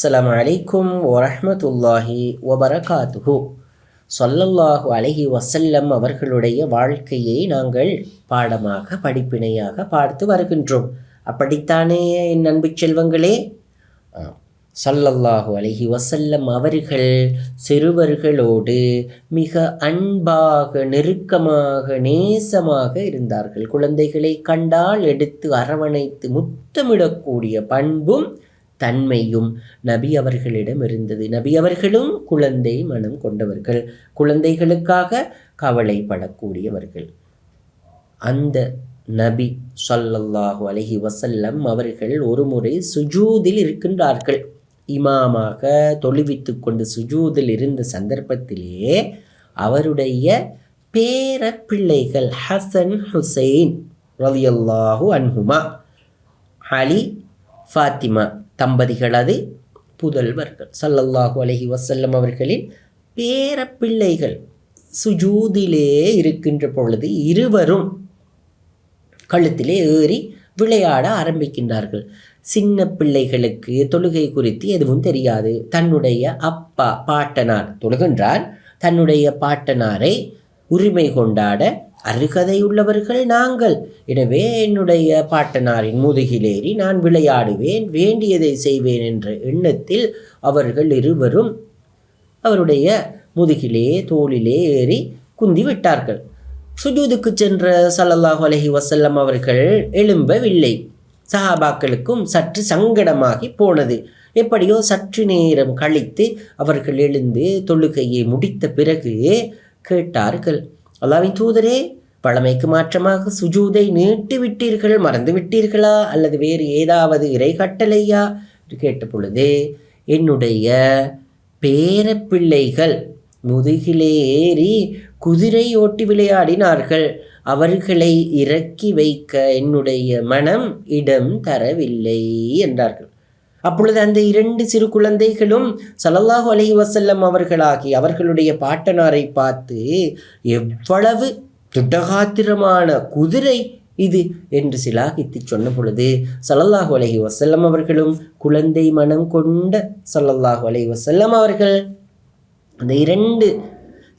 அஸ்லாம் அலைக்கும் வரமத்துல்லாஹி வபரகாத்துஹு சொல்லல்லாஹு அலஹி வசல்லம் அவர்களுடைய வாழ்க்கையை நாங்கள் பாடமாக படிப்பினையாக பார்த்து வருகின்றோம். அப்படித்தானே என் அன்பு செல்வங்களே? சொல்லல்லாஹு அலஹி வசல்லம் அவர்கள் சிறுவர்களோடு மிக அன்பாக நெருக்கமாக நேசமாக இருந்தார்கள். குழந்தைகளை கண்டால் எடுத்து அரவணைத்து முத்தமிடக்கூடிய பண்பும் தன்மையும் நபி அவர்களிடம் இருந்தது. நபி அவர்களும் குழந்தை மனம் கொண்டவர்கள். குழந்தைகளுக்காக கவலைப்படக்கூடியவர்கள். அந்த நபி சொல்லல்லாஹு அலஹி வசல்லம் அவர்கள் ஒரு முறை சுஜூதில் இருக்கின்றார்கள். இமாமாக தொழுவித்து கொண்டு சுஜூதில் இருந்த சந்தர்ப்பத்திலே அவருடைய பேர பிள்ளைகள் ஹசன் ஹுசைன் ரலியல்லாஹு அன்ஹுமா அலி ஃபாத்திமா தம்பதிகளது புதல்வர்கள். சல்லல்லாஹு அலஹி வசல்லம் அவர்களின் பேரப்பிள்ளைகள் சுஜூதிலே இருக்கின்ற பொழுது இருவரும் கழுத்திலே ஏறி விளையாட ஆரம்பிக்கின்றார்கள். சின்ன பிள்ளைகளுக்கு தொழுகை குறித்து எதுவும் தெரியாது. தன்னுடைய அப்பா பாட்டனார் தொழுகின்றார். தன்னுடைய பாட்டனாரை உரிமை கொண்டாட அருகதையுள்ளவர்கள் நாங்கள். எனவே என்னுடைய பாட்டனாரின் முதுகிலேறி நான் விளையாடுவேன் வேண்டியதை செய்வேன் என்ற எண்ணத்தில் அவர்கள் இருவரும் அவருடைய முதுகிலே தோளிலே ஏறி குந்தி விட்டார்கள். சுஜூதுக்கு சென்ற சல்லல்லாஹு அலைஹி வசல்லம் அவர்கள் எழும்பவில்லை. சஹாபாக்களுக்கும் சற்று சங்கடமாகி போனது. எப்படியோ சற்று நேரம் கழித்து அவர்கள் எழுந்து தொழுகையை முடித்த பிறகு கேட்டார்கள் அல்லாவின் தூதரே பழமைக்கு மாற்றமாக சுஜூதை நீட்டி விட்டீர்கள் மறந்து விட்டீர்களா? அல்லது வேறு ஏதாவது இறை கட்டளையா? என்று கேட்ட பொழுது என்னுடைய பேரப்பிள்ளைகள் முதுகிலே ஏறி குதிரை ஓட்டி விளையாடினார்கள். அவர்களை இறக்கி வைக்க என்னுடைய மனம் இடம் தரவில்லை என்றார்கள். அப்பொழுது அந்த இரண்டு சிறு குழந்தைகளும் ஸல்லல்லாஹு அலைஹி வசல்லம் அவர்களாகி அவர்களுடைய பாட்டனாரை பார்த்து எவ்வளவு துட்டகாத்திரமான குதிரை இது என்று சிலாகித்து சொன்ன பொழுது சல்லல்லாஹு அலஹி வசல்லம் அவர்களும் குழந்தை மனம் கொண்ட சல்லல்லாஹு அலஹி வசல்லம் அவர்கள் அந்த இரண்டு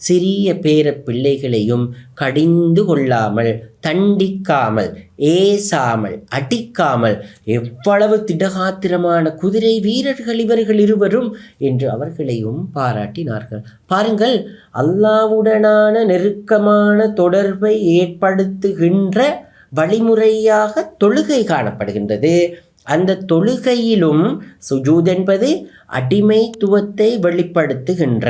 சிறிய பேர பிள்ளைகளையும் கடிந்து கொள்ளாமல் தண்டிக்காமல் ஏசாமல் அடிக்காமல் எவ்வளவு திடகாத்திரமான குதிரை வீரர்கள் இவர்கள் இருவரும் என்று அவர்களையும் பாராட்டினார்கள். பாருங்கள் அல்லாவுடனான நெருக்கமான தொடர்பை ஏற்படுத்துகின்ற வழிமுறையாக தொழுகை காணப்படுகின்றது. அந்த தொழுகையிலும் சுஜூத் என்பது அடிமைத்துவத்தை வெளிப்படுத்துகின்ற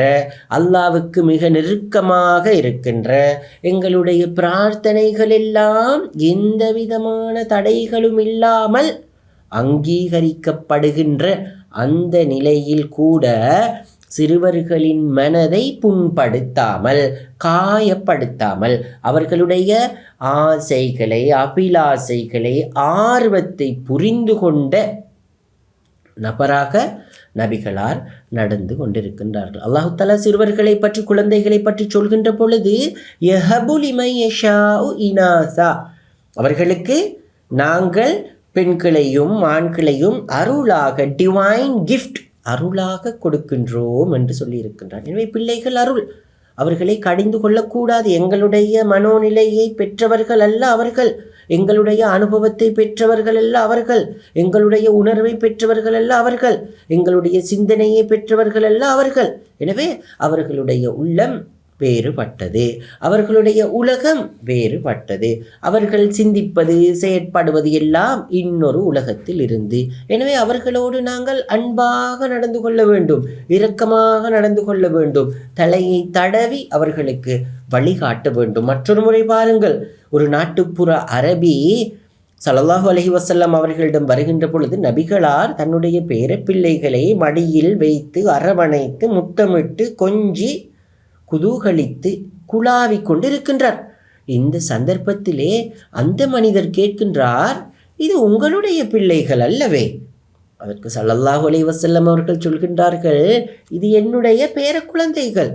அல்லாவுக்கு மிக நெருக்கமாக இருக்கின்ற எங்களுடைய பிரார்த்தனைகள் எல்லாம் எந்த விதமான தடைகளும் இல்லாமல் அங்கீகரிக்கப்படுகின்ற அந்த நிலையில் கூட சிறுவர்களின் மனதை புண்படுத்தாமல் காயப்படுத்தாமல் அவர்களுடைய ஆசைகளை அபிலாசைகளை ஆர்வத்தை புரிந்து கொண்ட நபராக நபிகளார் நடந்து கொண்டிருக்கின்றார்கள். அல்லாஹு தலா சிறுவர்களை பற்றி குழந்தைகளை பற்றி சொல்கின்ற பொழுது இனாசா. அவர்களுக்கு நாங்கள் பெண்களையும் ஆண்களையும் அருளாக டிவைன் கிஃப்ட் அருளாக கொடுக்கின்றோம் என்று சொல்லியிருக்கின்றார் எனவே பிள்ளைகள் அருள். அவர்களை கடிந்து கொள்ளக்கூடாது. எங்களுடைய மனோநிலையை பெற்றவர்கள் அல்ல அவர்கள். எங்களுடைய அனுபவத்தை பெற்றவர்கள் அல்ல அவர்கள். எங்களுடைய உணர்வை பெற்றவர்கள் அல்ல அவர்கள். எங்களுடைய சிந்தனையை பெற்றவர்கள் அல்ல அவர்கள். எனவே அவர்களுடைய உள்ளம் வேறுபட்டது. அவர்களுடைய உலகம் வேறுபட்டது. அவர்கள் சிந்திப்பது செயற்படுவது எல்லாம் இன்னொரு உலகத்தில் இருந்து. எனவே அவர்களோடு நாங்கள் அன்பாக நடந்து கொள்ள வேண்டும். இரக்கமாக நடந்து கொள்ள வேண்டும். தலையை தடவி அவர்களுக்கு வழிகாட்ட வேண்டும். மற்றொரு முறை பாருங்கள். ஒரு நாட்டுப்புற அரபி சலல்லாஹு அலஹி வசல்லம் அவர்களிடம் வருகின்ற பொழுது நபிகளார் தன்னுடைய பேரப்பிள்ளைகளை மடியில் வைத்து அரவணைத்து முத்தமிட்டு கொஞ்சி குதூகலித்து குழாவிக் கொண்டிருக்கின்றார். இந்த சந்தர்ப்பத்திலே அந்த மனிதர் கேட்கின்றார் இது உங்களுடைய பிள்ளைகள் அல்லவே? அதற்கு சல்லல்லாஹு அலி வசல்லம் அவர்கள் சொல்கின்றார்கள் இது என்னுடைய பேர குழந்தைகள்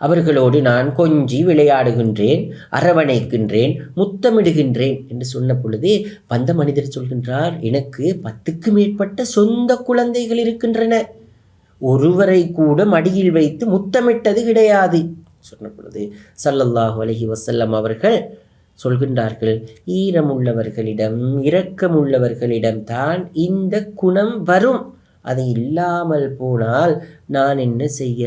அவர்களோடு நான் கொஞ்சி விளையாடுகின்றேன் அரவணைக்கின்றேன் முத்தமிடுகின்றேன் என்று சொன்ன பொழுது வந்த மனிதர் சொல்கின்றார் எனக்கு பத்துக்கு மேற்பட்ட சொந்த குழந்தைகள் இருக்கின்றன. ஒருவரை கூட மடியில் வைத்து முத்தமிட்டது கிடையாது. சொன்ன பொழுது சல்லல்லாஹு அலஹி வசல்லம் அவர்கள் சொல்கின்றார்கள் ஈரமுள்ளவர்களிடம் இரக்கமுள்ளவர்களிடம் தான் இந்த குணம் வரும். அது இல்லாமல் போனால் நான் என்ன செய்ய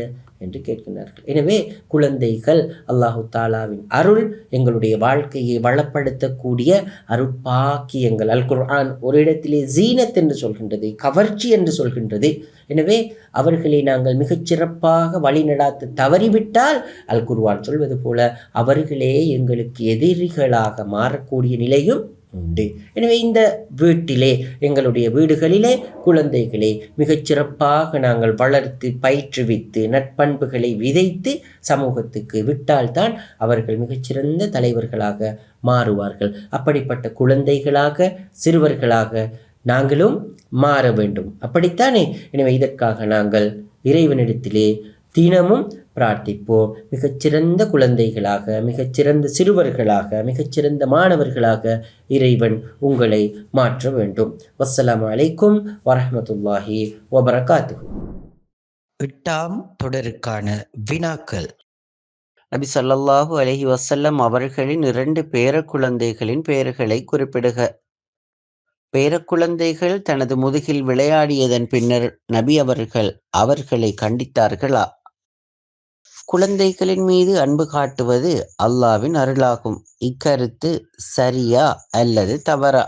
என்று கேட்கின்றார்கள். எனவே குழந்தைகள் அல்லாஹு தாலாவின் அருள் எங்களுடைய வாழ்க்கையை வளப்படுத்தக்கூடிய அருட்பாக்கியங்கள். அல் குர்ஆன் ஒரு இடத்திலே ஜீனத் என்று சொல்கின்றது கவர்ச்சி என்று சொல்கின்றது. எனவே அவர்களை நாங்கள் மிகச் சிறப்பாக வழிநடாத்த தவறிவிட்டால் அல் குர்வான் சொல்வது போல அவர்களே எங்களுக்கு எதிரிகளாக மாறக்கூடிய நிலையும் உண்டு. எனவே இந்த வீட்டிலே எங்களுடைய வீடுகளிலே குழந்தைகளை மிகச்சிறப்பாக நாங்கள் வளர்த்து பயிற்றுவித்து நட்பண்புகளை விதைத்து சமூகத்துக்கு விட்டால்தான் அவர்கள் மிகச்சிறந்த தலைவர்களாக மாறுவார்கள். அப்படிப்பட்ட குழந்தைகளாக சிறுவர்களாக நாங்களும் மாற வேண்டும். அப்படித்தானே? எனவே இதற்காக நாங்கள் இறைவனிடத்திலே தினமும் பிரார்த்திப்போம். மிகச்சிறந்த குழந்தைகளாக மிகச்சிறந்த சிறுவர்களாக மிகச்சிறந்த மாணவர்களாக இறைவன் உங்களை மாற்ற வேண்டும். வசலாம் அலைக்கும் வரமத்துல்லாஹி வபரகாத்து எட்டாம் தொடருக்கான வினாக்கள். நபி ஸல்லல்லாஹு அலஹி வசல்லம் அவர்களின் இரண்டு பேர குழந்தைகளின் பெயர்களை குறிப்பிடுக. பேரக்குழந்தைகள் தனது முதுகில் விளையாடியதன் பின்னர் நபி அவர்கள் அவர்களை கண்டித்தார்களா? குழந்தைகளின் மீது அன்பு காட்டுவது அல்லாவின் அருளாகும். இக்கருத்து சரியா அல்லது தவறா?